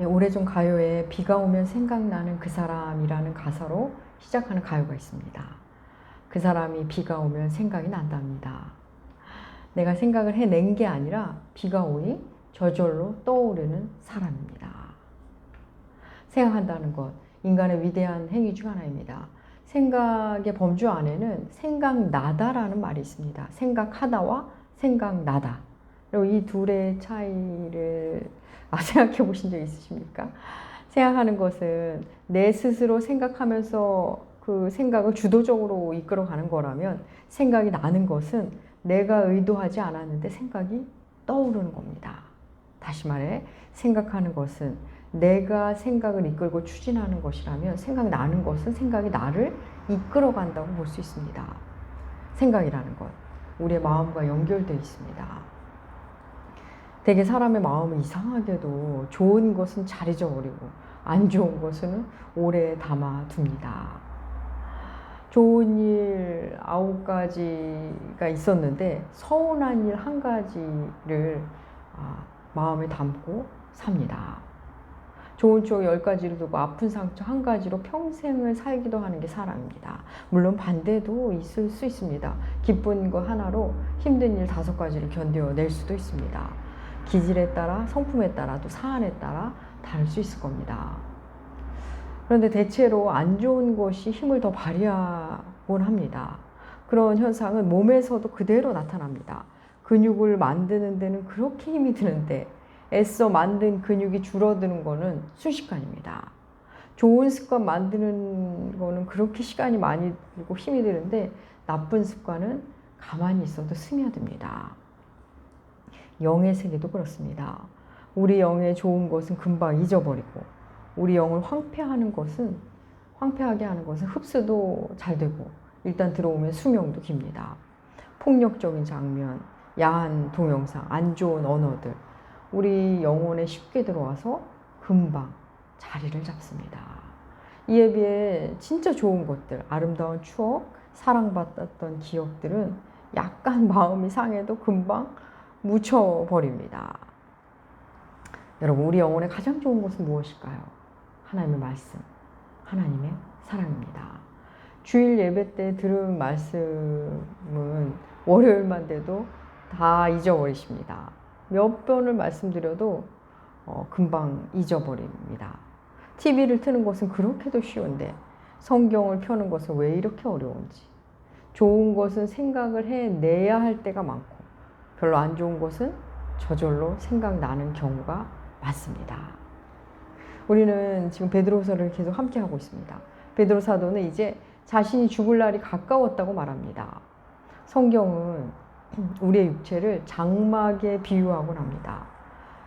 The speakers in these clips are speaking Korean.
예, 오래전 가요에 비가 오면 생각나는 그 사람이라는 가사로 시작하는 가요가 있습니다. 그 사람이 비가 오면 생각이 난답니다. 내가 생각을 해낸 게 아니라 비가 오니 저절로 떠오르는 사람입니다. 생각한다는 것, 인간의 위대한 행위 중 하나입니다. 생각의 범주 안에는 생각나다라는 말이 있습니다. 생각하다와 생각나다. 그리고 이 둘의 차이를 아, 생각해 보신 적 있으십니까? 생각하는 것은 내 스스로 생각하면서 그 생각을 주도적으로 이끌어 가는 거라면 생각이 나는 것은 내가 의도하지 않았는데 생각이 떠오르는 겁니다. 다시 말해, 생각하는 것은 내가 생각을 이끌고 추진하는 것이라면 생각나는 것은 생각이 나를 이끌어 간다고 볼 수 있습니다. 생각이라는 것, 우리의 마음과 연결되어 있습니다. 대개 사람의 마음은 이상하게도 좋은 것은 잘 잊어버리고 안 좋은 것은 오래 담아둡니다. 좋은 일 아홉 가지가 있었는데 서운한 일 한 가지를 아, 마음에 담고 삽니다. 좋은 추억 열 가지를 두고 아픈 상처 한 가지로 평생을 살기도 하는 게 사람입니다. 물론 반대도 있을 수 있습니다. 기쁜 거 하나로 힘든 일 다섯 가지를 견뎌낼 수도 있습니다. 기질에 따라 성품에 따라 또 사안에 따라 다를 수 있을 겁니다. 그런데 대체로 안 좋은 것이 힘을 더 발휘하곤 합니다. 그런 현상은 몸에서도 그대로 나타납니다. 근육을 만드는 데는 그렇게 힘이 드는데 애써 만든 근육이 줄어드는 거는 순식간입니다. 좋은 습관 만드는 거는 그렇게 시간이 많이 들고 힘이 드는데 나쁜 습관은 가만히 있어도 스며듭니다. 영의 세계도 그렇습니다. 우리 영의 좋은 것은 금방 잊어버리고 우리 영을 황폐하는 것은 황폐하게 하는 것은 흡수도 잘 되고 일단 들어오면 수명도 깁니다. 폭력적인 장면, 야한 동영상, 안 좋은 언어들 우리 영혼에 쉽게 들어와서 금방 자리를 잡습니다. 이에 비해 진짜 좋은 것들, 아름다운 추억, 사랑받았던 기억들은 약간 마음이 상해도 금방 묻혀버립니다. 여러분, 우리 영혼의 가장 좋은 것은 무엇일까요? 하나님의 말씀, 하나님의 사랑입니다. 주일 예배 때 들은 말씀은 월요일만 돼도 다 잊어버리십니다. 몇 번을 말씀드려도 어, 금방 잊어버립니다. TV를 트는 것은 그렇게도 쉬운데 성경을 펴는 것은 왜 이렇게 어려운지. 좋은 것은 생각을 해내야 할 때가 많고 별로 안 좋은 것은 저절로 생각나는 경우가 많습니다. 우리는 지금 베드로서를 계속 함께 하고 있습니다. 베드로 사도는 이제 자신이 죽을 날이 가까웠다고 말합니다. 성경은 우리의 육체를 장막에 비유하곤 합니다.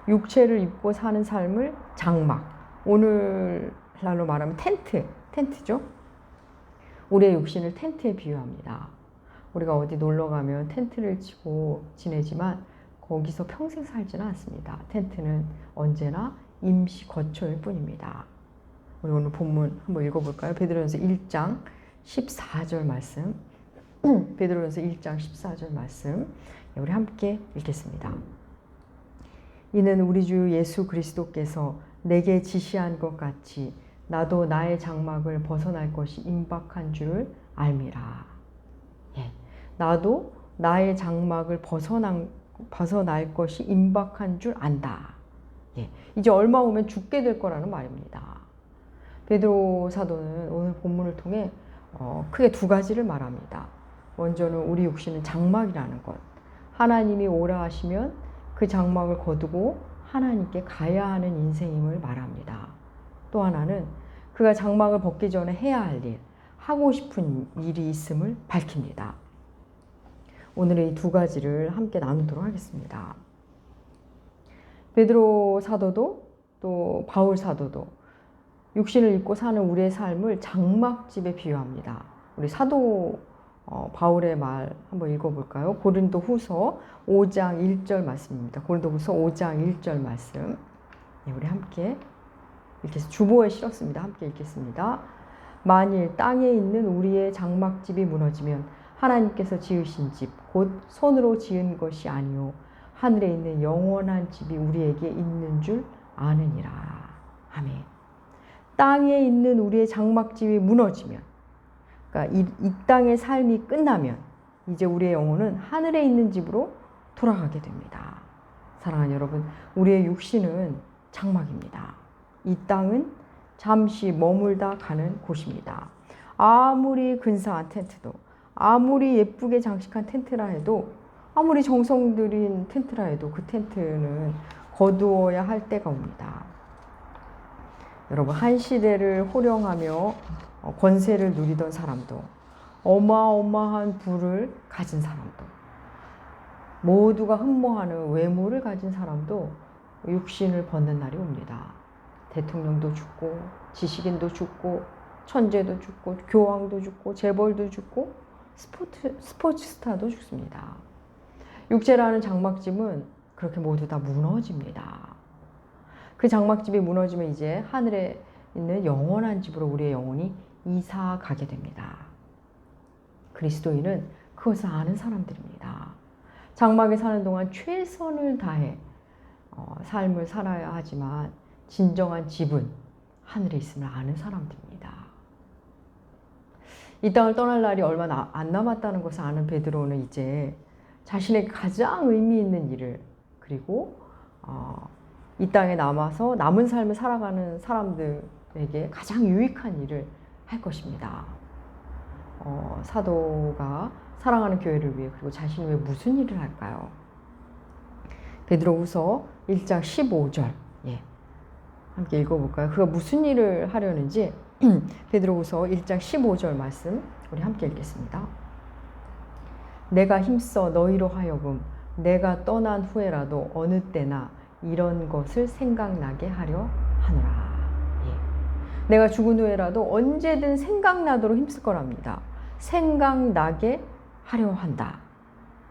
육체를 입고 사는 삶을 장막, 오늘날로 말하면 텐트, 텐트죠. 우리의 육신을 텐트에 비유합니다. 우리가 어디 놀러 가면 텐트를 치고 지내지만 거기서 평생 살지는 않습니다. 텐트는 언제나 임시 거처일 뿐입니다. 우리 오늘 본문 한번 읽어볼까요? 베드로전서 1장 14절 말씀. 베드로전서 1장 14절 말씀. 네, 우리 함께 읽겠습니다. 이는 우리 주 예수 그리스도께서 내게 지시한 것 같이 나도 나의 장막을 벗어날 것이 임박한 줄을 알미라. 예, 나도 나의 장막을 벗어난, 벗어날 것이 임박한 줄 안다. 예, 이제 얼마 후면 죽게 될 거라는 말입니다. 베드로 사도는 오늘 본문을 통해 어, 크게 두 가지를 말합니다. 먼저는 우리 육신은 장막이라는 것. 하나님이 오라 하시면 그 장막을 거두고 하나님께 가야 하는 인생임을 말합니다. 또 하나는 그가 장막을 벗기 전에 해야 할 일, 하고 싶은 일이 있음을 밝힙니다. 오늘의 이 두 가지를 함께 나누도록 하겠습니다. 베드로 사도도 또 바울 사도도 육신을 입고 사는 우리의 삶을 장막집에 비유합니다. 우리 사도 어, 바울의 말 한번 읽어볼까요? 고린도 후서 5장 1절 말씀입니다. 고린도 후서 5장 1절 말씀. 네, 우리 함께 읽겠습니다. 주보에 실었습니다. 함께 읽겠습니다. 만일 땅에 있는 우리의 장막집이 무너지면 하나님께서 지으신 집, 곧 손으로 지은 것이 아니요 하늘에 있는 영원한 집이 우리에게 있는 줄 아느니라. 아멘. 땅에 있는 우리의 장막집이 무너지면, 그러니까 이, 이 땅의 삶이 끝나면 이제 우리의 영혼은 하늘에 있는 집으로 돌아가게 됩니다. 사랑하는 여러분, 우리의 육신은 장막입니다. 이 땅은 잠시 머물다 가는 곳입니다. 아무리 근사한 텐트도, 아무리 예쁘게 장식한 텐트라 해도, 아무리 정성 들인 텐트라 해도 그 텐트는 거두어야 할 때가 옵니다. 여러분, 한 시대를 호령하며 어, 권세를 누리던 사람도, 어마어마한 부를 가진 사람도, 모두가 흠모하는 외모를 가진 사람도 육신을 벗는 날이 옵니다. 대통령도 죽고, 지식인도 죽고, 천재도 죽고, 교황도 죽고, 재벌도 죽고, 스포츠, 스포츠 스타도 죽습니다. 육체라는 장막집은 그렇게 모두 다 무너집니다. 그 장막집이 무너지면 이제 하늘에 있는 영원한 집으로 우리의 영혼이 이사 가게 됩니다. 그리스도인은 그것을 아는 사람들입니다. 장막에 사는 동안 최선을 다해 어, 삶을 살아야 하지만 진정한 집은 하늘에 있음을 아는 사람들입니다. 이 땅을 떠날 날이 얼마 나, 안 남았다는 것을 아는 베드로는 이제 자신의 가장 의미 있는 일을 그리고 어, 이 땅에 남아서 남은 삶을 살아가는 사람들에게 가장 유익한 일을 할 것입니다. 어, 사도가 사랑하는 교회를 위해 그리고 자신을 위해 무슨 일을 할까요? 베드로후서 1장 15절 예. 함께 읽어볼까요? 그가 무슨 일을 하려는지 베드로후서 1장 15절 말씀 우리 함께 읽겠습니다. 내가 힘써 너희로 하여금 내가 떠난 후에라도 어느 때나 이런 것을 생각나게 하려 하노라. 예. 내가 죽은 후에라도 언제든 생각나도록 힘쓸 거랍니다. 생각나게 하려 한다.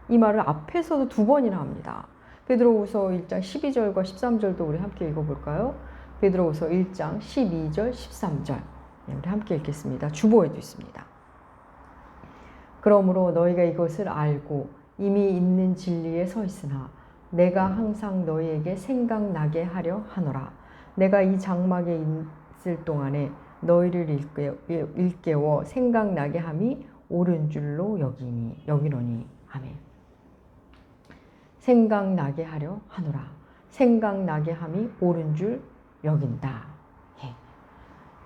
이 말을 앞에서도 두 번이나 합니다. 베드로후서 1장 12절과 13절도 우리 함께 읽어 볼까요? 베드로후서 1장 12절, 13절. 네, 우리 함께 읽겠습니다. 주보에도 있습니다. 그러므로 너희가 이것을 알고 이미 있는 진리에 서 있으나 내가 항상 너희에게 생각나게 하려 하노라. 내가 이 장막에 있을 동안에 너희를 일깨워 생각나게 함이 옳은 줄로 여기니 여기노니 아멘. 생각나게 하려 하노라. 생각나게 함이 옳은 줄 여긴다.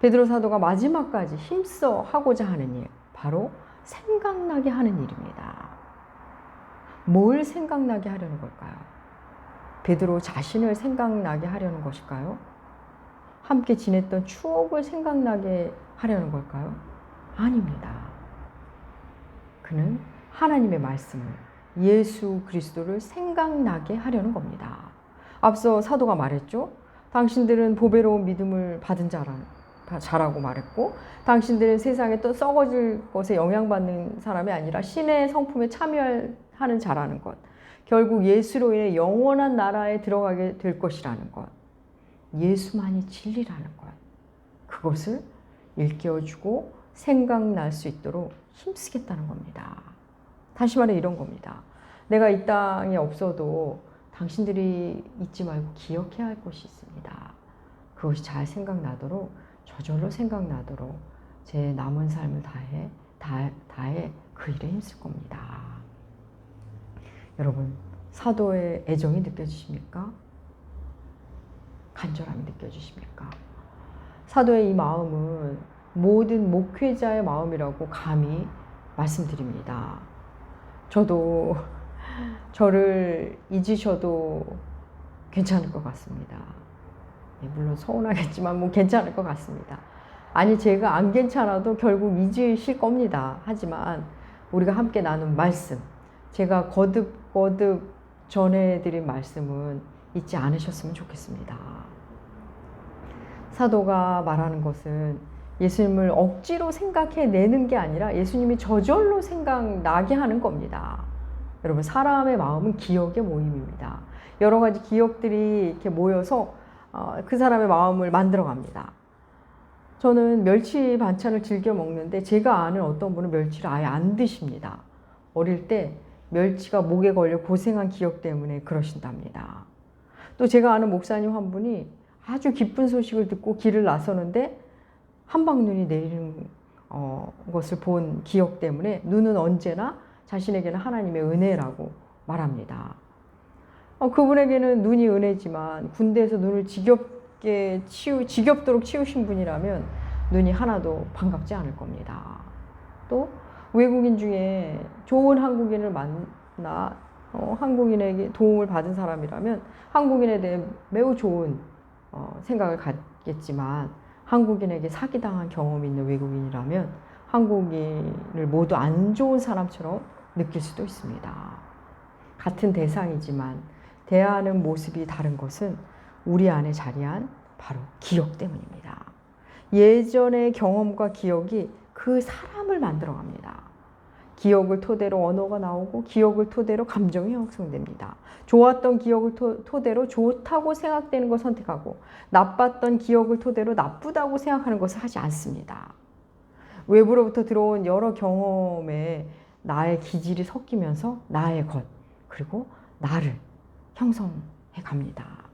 예. 베드로 사도가 마지막까지 힘써 하고자 하는 일, 바로 생각나게 하는 일입니다. 뭘 생각나게 하려는 걸까요? 베드로 자신을 생각나게 하려는 것일까요? 함께 지냈던 추억을 생각나게 하려는 걸까요? 아닙니다. 그는 하나님의 말씀을 예수 그리스도를 생각나게 하려는 겁니다. 앞서 사도가 말했죠. 당신들은 보배로운 믿음을 받은 자라, 자라고 말했고, 당신들은 세상에 또 썩어질 것에 영향받는 사람이 아니라 신의 성품에 참여하는 자라는 것. 결국 예수로 인해 영원한 나라에 들어가게 될 것이라는 것. 예수만이 진리라는 것. 그것을 일깨워주고 생각날 수 있도록 힘쓰겠다는 겁니다. 다시 말해 이런 겁니다. 내가 이 땅에 없어도 당신들이 잊지 말고 기억해야 할 것이 있습니다. 그것이 잘 생각나도록 저절로 생각나도록 제 남은 삶을 다해 다, 다해 그 일에 힘쓸 겁니다. 여러분 사도의 애정이 느껴지십니까? 간절함이 느껴지십니까? 사도의 이 마음은 모든 목회자의 마음이라고 감히 말씀드립니다. 저도 저를 잊으셔도 괜찮을 것 같습니다. 네, 물론 서운하겠지만 뭐 괜찮을 것 같습니다. 아니 제가 안 괜찮아도 결국 잊으실 겁니다. 하지만 우리가 함께 나눈 말씀, 제가 거듭 거듭 전해드린 말씀은 잊지 않으셨으면 좋겠습니다. 사도가 말하는 것은 예수님을 억지로 생각해내는 게 아니라 예수님이 저절로 생각나게 하는 겁니다. 여러분, 사람의 마음은 기억의 모임입니다. 여러 가지 기억들이 이렇게 모여서 어, 그 사람의 마음을 만들어 갑니다. 저는 멸치 반찬을 즐겨 먹는데 제가 아는 어떤 분은 멸치를 아예 안 드십니다. 어릴 때 멸치가 목에 걸려 고생한 기억 때문에 그러신답니다. 또 제가 아는 목사님 한 분이 아주 기쁜 소식을 듣고 길을 나서는데 한방눈이 내리는 어, 것을 본 기억 때문에 눈은 언제나 자신에게는 하나님의 은혜라고 말합니다. 어, 그분에게는 눈이 은혜지만 군대에서 눈을 지겹게 치우, 지겹도록 치우신 분이라면 눈이 하나도 반갑지 않을 겁니다. 또 외국인 중에 좋은 한국인을 만나 어, 한국인에게 도움을 받은 사람이라면 한국인에 대해 매우 좋은 어, 생각을 갖겠지만 한국인에게 사기당한 경험이 있는 외국인이라면 한국인을 모두 안 좋은 사람처럼 느낄 수도 있습니다. 같은 대상이지만 대하는 모습이 다른 것은 우리 안에 자리한 바로 기억 때문입니다. 예전의 경험과 기억이 그 사람을 만들어 갑니다. 기억을 토대로 언어가 나오고 기억을 토대로 감정이 형성됩니다. 좋았던 기억을 토, 대로 좋다고 생각되는 걸 선택하고 나빴던 기억을 토대로 나쁘다고 생각하는 것을 하지 않습니다. 외부로부터 들어온 여러 경험에 나의 기질이 섞이면서 나의 것 그리고 나를 형성해 갑니다.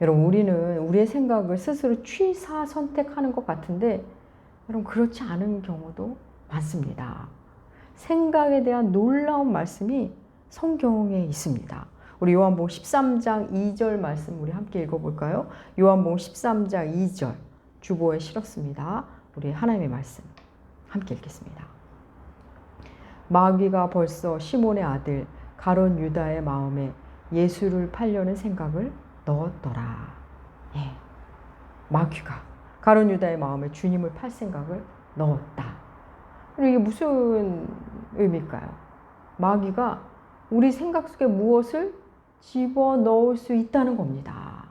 여러분 우리는 우리의 생각을 스스로 취사 선택하는 것 같은데 여러분 그렇지 않은 경우도 많습니다. 생각에 대한 놀라운 말씀이 성경에 있습니다. 우리 요한복음 13장 2절 말씀 우리 함께 읽어볼까요? 요한복음 13장 2절 주보에 실었습니다. 우리 하나님의 말씀 함께 읽겠습니다. 마귀가 벌써 시몬의 아들 가론 유다의 마음에 예수를 팔려는 생각을 넣었더라. 예. 마귀가 가론 유다의 마음에 주님을 팔 생각을 넣었다. 이게 무슨 의미일까요? 마귀가 우리 생각 속에 무엇을 집어 넣을 수 있다는 겁니다.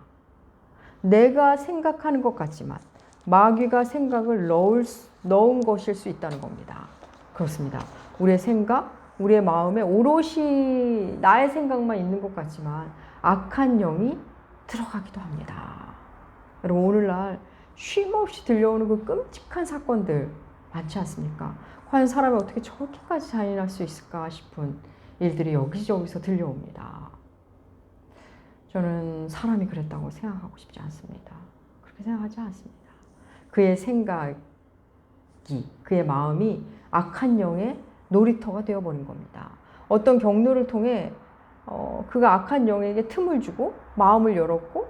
내가 생각하는 것 같지만 마귀가 생각을 넣을, 넣은 것일 수 있다는 겁니다. 그렇습니다. 우리의 생각, 우리의 마음에 오롯이 나의 생각만 있는 것 같지만 악한 영이 들어가기도 합니다. 여러분, 오늘날 쉼없이 들려오는 그 끔찍한 사건들 많지 않습니까? 과연 사람이 어떻게 저렇게까지 잔인할 수 있을까 싶은 일들이 여기저기서 들려옵니다. 저는 사람이 그랬다고 생각하고 싶지 않습니다. 그렇게 생각하지 않습니다. 그의 생각이, 그의 마음이 악한 영의 놀이터가 되어버린 겁니다. 어떤 경로를 통해 어, 그가 악한 영에게 틈을 주고 마음을 열었고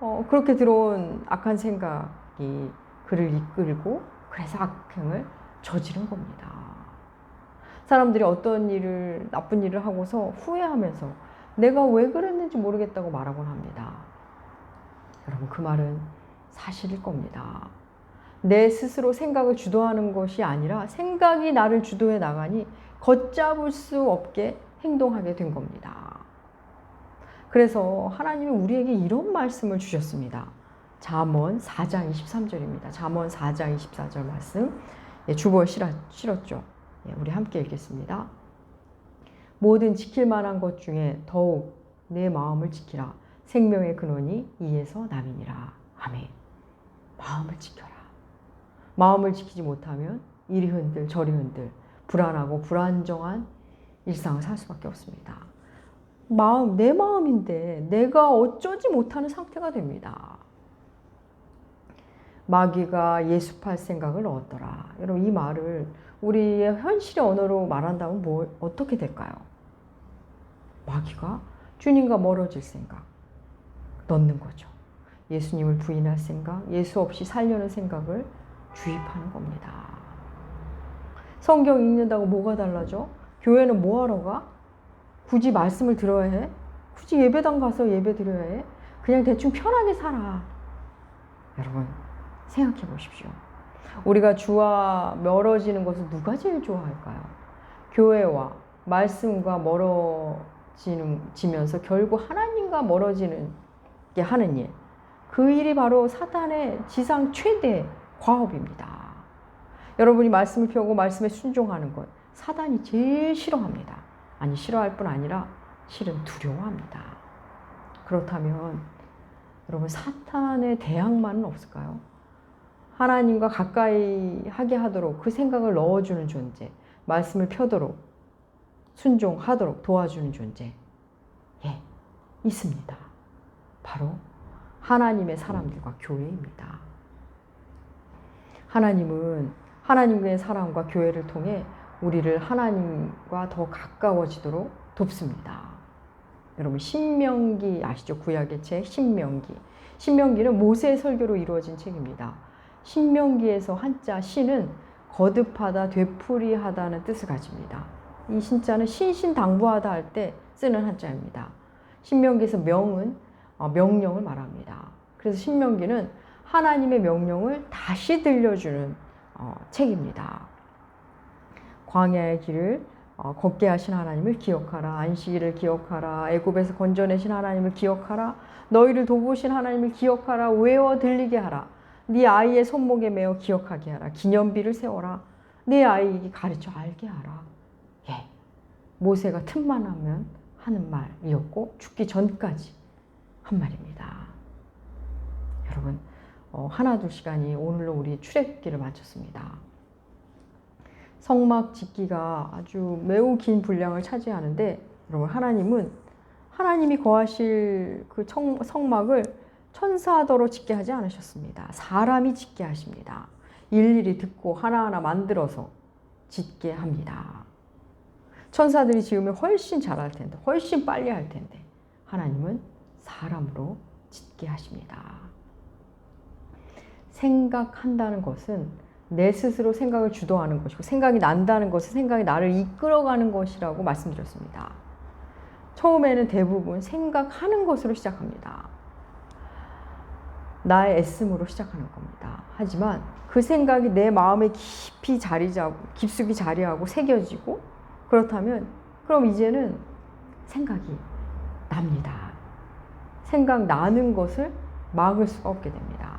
어, 그렇게 들어온 악한 생각이 그를 이끌고 그래서 악행을 저지른 겁니다. 사람들이 어떤 일을, 나쁜 일을 하고서 후회하면서 내가 왜 그랬는지 모르겠다고 말하곤 합니다. 여러분, 그 말은 사실일 겁니다. 내 스스로 생각을 주도하는 것이 아니라 생각이 나를 주도해 나가니 걷잡을 수 없게 행동하게 된 겁니다. 그래서 하나님이 우리에게 이런 말씀을 주셨습니다. 잠언 4장 23절입니다. 잠언 4장 24절 말씀. 예, 주보에 실었죠. 예, 우리 함께 읽겠습니다. 모든 지킬 만한 것 중에 더욱 내 마음을 지키라. 생명의 근원이 이에서 남이니라. 아멘. 마음을 지켜라. 마음을 지키지 못하면 이리 흔들 저리 흔들 불안하고 불안정한 일상을 살 수밖에 없습니다. 마음, 내 마음인데 내가 어쩌지 못하는 상태가 됩니다. 마귀가 예수팔 생각을 얻더라. 여러분 이 말을 우리의 현실의 언어로 말한다면 뭐 어떻게 될까요? 마귀가 주님과 멀어질 생각 넣는 거죠. 예수님을 부인할 생각, 예수 없이 살려는 생각을 주입하는 겁니다. 성경 읽는다고 뭐가 달라져? 교회는 뭐 하러 가? 굳이 말씀을 들어야 해? 굳이 예배당 가서 예배 드려야 해? 그냥 대충 편하게 살아. 여러분, 생각해 보십시오. 우리가 주와 멀어지는 것을 누가 제일 좋아할까요? 교회와 말씀과 멀어지면서 결국 하나님과 멀어지는 게 하는 일. 그 일이 바로 사탄의 지상 최대 과업입니다. 여러분이 말씀을 펴고 말씀에 순종하는 것, 사단이 제일 싫어합니다. 아니, 싫어할 뿐 아니라 실은 두려워합니다. 그렇다면 여러분, 사탄의 대항만은 없을까요? 하나님과 가까이 하게 하도록 그 생각을 넣어주는 존재, 말씀을 펴도록 순종하도록 도와주는 존재, 예, 있습니다. 바로 하나님의 사람들과 교회입니다. 하나님은 하나님의 사람과 교회를 통해 우리를 하나님과 더 가까워지도록 돕습니다. 여러분 신명기 아시죠? 구약의 책 신명기. 신명기는 모세의 설교로 이루어진 책입니다. 신명기에서 한자 신은 거듭하다, 되풀이하다는 뜻을 가집니다. 이 신자는 신신당부하다 할 때 쓰는 한자입니다. 신명기에서 명은 어, 명령을 말합니다. 그래서 신명기는 하나님의 명령을 다시 들려주는 어, 책입니다. 광야의 길을 어, 걷게 하신 하나님을 기억하라. 안식일을 기억하라. 애굽에서 건져내신 하나님을 기억하라. 너희를 도보신 하나님을 기억하라. 외워 들리게 하라. 네 아이의 손목에 매어 기억하게 하라. 기념비를 세워라. 네 아이에게 가르쳐 알게 하라. 예. 모세가 틈만 하면 하는 말이었고 죽기 전까지 한 말입니다. 여러분 어, 하나 둘 시간이 오늘로 우리 출애굽기를 마쳤습니다. 성막 짓기가 아주 매우 긴 분량을 차지하는데 여러분 하나님은 하나님이 거하실 그 청, 성막을 천사더러 짓게 하지 않으셨습니다. 사람이 짓게 하십니다. 일일이 듣고 하나하나 만들어서 짓게 합니다. 천사들이 지으면 훨씬 잘할 텐데, 훨씬 빨리 할 텐데, 하나님은 사람으로 짓게 하십니다. 생각한다는 것은 내 스스로 생각을 주도하는 것이고, 생각이 난다는 것은 생각이 나를 이끌어가는 것이라고 말씀드렸습니다. 처음에는 대부분 생각하는 것으로 시작합니다. 나의 애씀으로 시작하는 겁니다. 하지만 그 생각이 내 마음에 깊이 자리 잡고, 깊숙이 자리하고 새겨지고, 그렇다면, 그럼 이제는 생각이 납니다. 생각 나는 것을 막을 수가 없게 됩니다.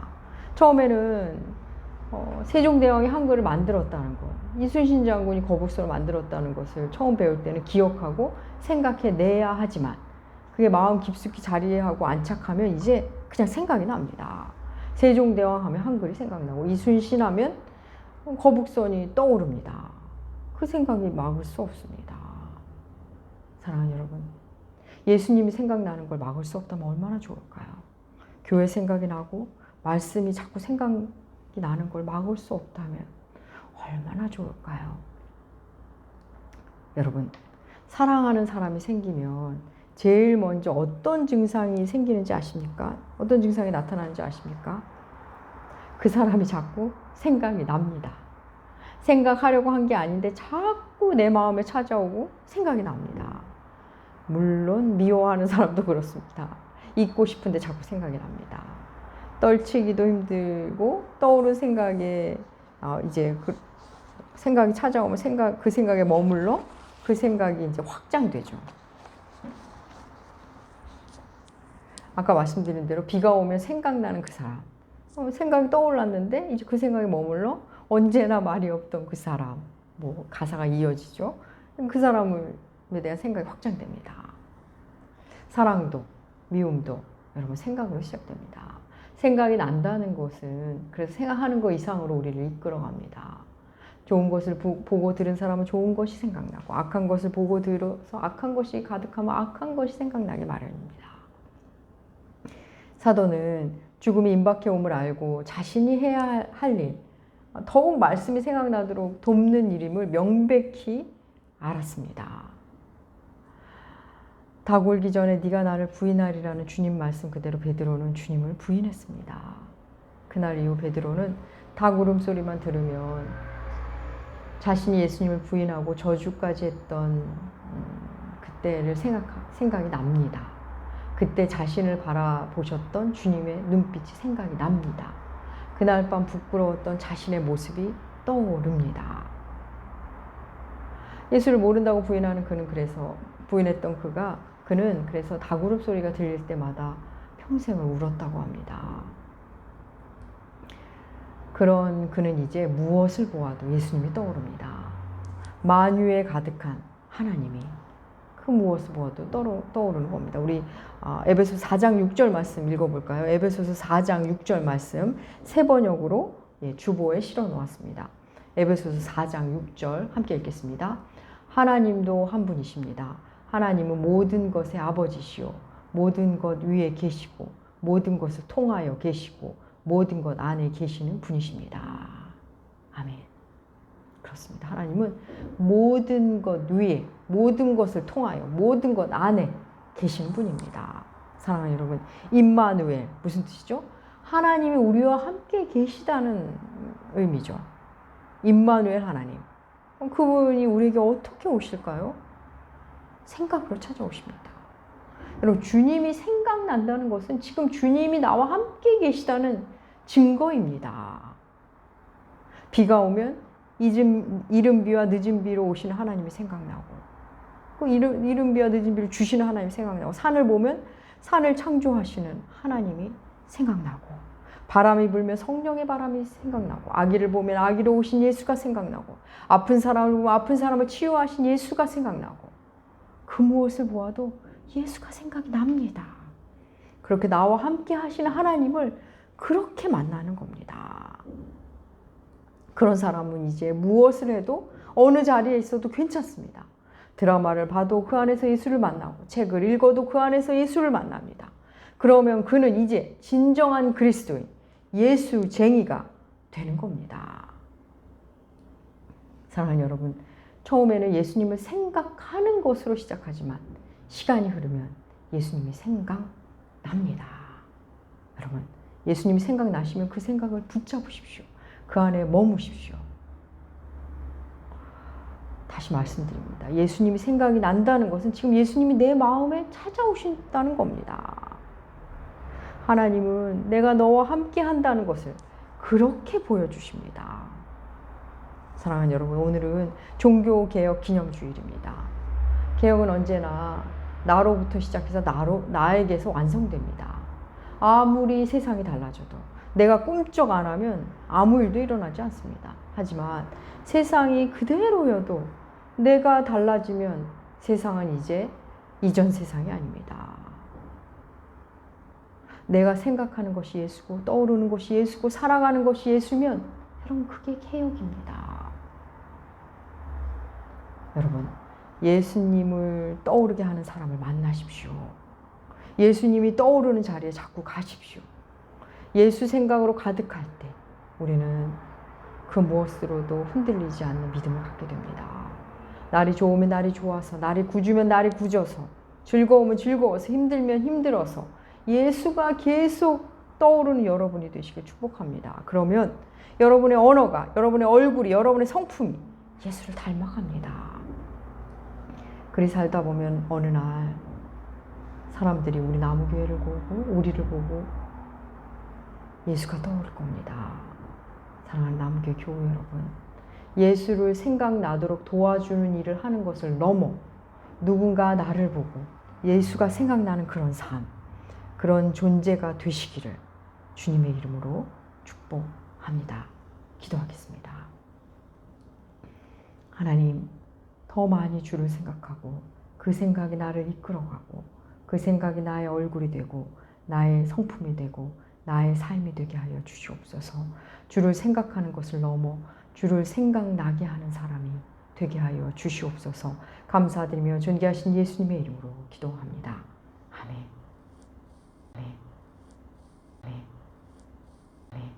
처음에는 어, 세종대왕이 한글을 만들었다는 것, 이순신 장군이 거북선을 만들었다는 것을 처음 배울 때는 기억하고 생각해내야 하지만 그게 마음 깊숙이 자리하고 안착하면 이제 그냥 생각이 납니다. 세종대왕 하면 한글이 생각나고 이순신 하면 거북선이 떠오릅니다. 그 생각이 막을 수 없습니다. 사랑하는 여러분, 예수님이 생각나는 걸 막을 수 없다면 얼마나 좋을까요? 교회 생각이 나고 말씀이 자꾸 생각이 나는 걸 막을 수 없다면 얼마나 좋을까요? 여러분, 사랑하는 사람이 생기면 제일 먼저 어떤 증상이 생기는지 아십니까? 어떤 증상이 나타나는지 아십니까? 그 사람이 자꾸 생각이 납니다. 생각하려고 한 게 아닌데 자꾸 내 마음에 찾아오고 생각이 납니다. 물론 미워하는 사람도 그렇습니다. 잊고 싶은데 자꾸 생각이 납니다. 떨치기도 힘들고 떠오른 생각에 어, 이제 그 생각이 찾아오면 생각 그 생각에 머물러 그 생각이 이제 확장되죠. 아까 말씀드린 대로 비가 오면 생각나는 그 사람. 어, 생각이 떠올랐는데 이제 그 생각에 머물러 언제나 말이 없던 그 사람. 뭐 가사가 이어지죠. 그 사람에 대한 생각이 확장됩니다. 사랑도 미움도 여러분 생각으로 시작됩니다. 생각이 난다는 것은 그래서 생각하는 것 이상으로 우리를 이끌어갑니다. 좋은 것을 보, 고 들은 사람은 좋은 것이 생각나고 악한 것을 보고 들어서 악한 것이 가득하면 악한 것이 생각나게 마련입니다. 사도는 죽음이 임박해 옴을 알고 자신이 해야 할 일, 더욱 말씀이 생각나도록 돕는 일임을 명백히 알았습니다. 닭 울기 전에 네가 나를 부인하리라는 주님 말씀 그대로 베드로는 주님을 부인했습니다. 그날 이후 베드로는 닭 울음소리만 들으면 자신이 예수님을 부인하고 저주까지 했던 음, 그때를 생각, 생각이 납니다. 그때 자신을 바라보셨던 주님의 눈빛이 생각이 납니다. 그날 밤 부끄러웠던 자신의 모습이 떠오릅니다. 예수를 모른다고 부인하는 그는 그래서 부인했던 그가 그는 그래서 다구름 소리가 들릴 때마다 평생을 울었다고 합니다. 그런 그는 이제 무엇을 보아도 예수님이 떠오릅니다. 만유에 가득한 하나님이 그 무엇을 보아도 떠오르는 겁니다. 우리 아, 에베소 4장 6절 말씀 읽어볼까요? 에베소서 4장 6절 말씀 세 번역으로 예, 주보에 실어 놓았습니다. 에베소서 4장 6절 함께 읽겠습니다. 하나님도 한 분이십니다. 하나님은 모든 것의 아버지시오 모든 것 위에 계시고 모든 것을 통하여 계시고 모든 것 안에 계시는 분이십니다. 아멘. 그렇습니다. 하나님은 모든 것 위에 모든 것을 통하여 모든 것 안에 계시는 분입니다. 사랑하는 여러분, 임마누엘 무슨 뜻이죠? 하나님이 우리와 함께 계시다는 의미죠. 임마누엘 하나님. 그분이 우리에게 어떻게 오실까요? 생각으로 찾아오십니다. 여러분, 주님이 생각난다는 것은 지금 주님이 나와 함께 계시다는 증거입니다. 비가 오면 이른, 이른 비와 늦은 비로 오시는 하나님이 생각나고, 그 이른, 이른 비와 늦은 비를 주시는 하나님이 생각나고, 산을 보면 산을 창조하시는 하나님이 생각나고, 바람이 불면 성령의 바람이 생각나고, 아기를 보면 아기로 오신 예수가 생각나고, 아픈 사람을 보면 아픈 사람을 치유하신 예수가 생각나고, 그 무엇을 보아도 예수가 생각이 납니다. 그렇게 나와 함께 하시는 하나님을 그렇게 만나는 겁니다. 그런 사람은 이제 무엇을 해도 어느 자리에 있어도 괜찮습니다. 드라마를 봐도 그 안에서 예수를 만나고 책을 읽어도 그 안에서 예수를 만납니다. 그러면 그는 이제 진정한 그리스도인 예수쟁이가 되는 겁니다. 사랑하는 여러분, 처음에는 예수님을 생각하는 것으로 시작하지만 시간이 흐르면 예수님이 생각납니다. 여러분, 예수님이 생각나시면 그 생각을 붙잡으십시오. 그 안에 머무십시오. 다시 말씀드립니다. 예수님이 생각이 난다는 것은 지금 예수님이 내 마음에 찾아오신다는 겁니다. 하나님은 내가 너와 함께 한다는 것을 그렇게 보여주십니다. 사랑하는 여러분, 오늘은 종교개혁 기념주일입니다. 개혁은 언제나 나로부터 시작해서 나로, 나에게서 완성됩니다. 아무리 세상이 달라져도 내가 꿈쩍 안 하면 아무 일도 일어나지 않습니다. 하지만 세상이 그대로여도 내가 달라지면 세상은 이제 이전 세상이 아닙니다. 내가 생각하는 것이 예수고 떠오르는 것이 예수고 살아가는 것이 예수면 여러분 그게 개혁입니다. 여러분 예수님을 떠오르게 하는 사람을 만나십시오. 예수님이 떠오르는 자리에 자꾸 가십시오. 예수 생각으로 가득할 때 우리는 그 무엇으로도 흔들리지 않는 믿음을 갖게 됩니다. 날이 좋으면 날이 좋아서, 날이 굳으면 날이 굳어서, 즐거우면 즐거워서, 힘들면 힘들어서 예수가 계속 떠오르는 여러분이 되시길 축복합니다. 그러면 여러분의 언어가, 여러분의 얼굴이, 여러분의 성품이 예수를 닮아갑니다. 그리 살다 보면 어느 날 사람들이 우리 나무교회를 보고 우리를 보고 예수가 떠오를 겁니다. 사랑하는 나무교회 교우 여러분, 예수를 생각나도록 도와주는 일을 하는 것을 넘어 누군가 나를 보고 예수가 생각나는 그런 삶, 그런 존재가 되시기를 주님의 이름으로 축복합니다. 기도하겠습니다. 하나님, 더 많이 주를 생각하고 그 생각이 나를 이끌어가고 그 생각이 나의 얼굴이 되고 나의 성품이 되고 나의 삶이 되게 하여 주시옵소서. 주를 생각하는 것을 넘어 주를 생각나게 하는 사람이 되게 하여 주시옵소서. 감사드리며 존귀하신 예수님의 이름으로 기도합니다.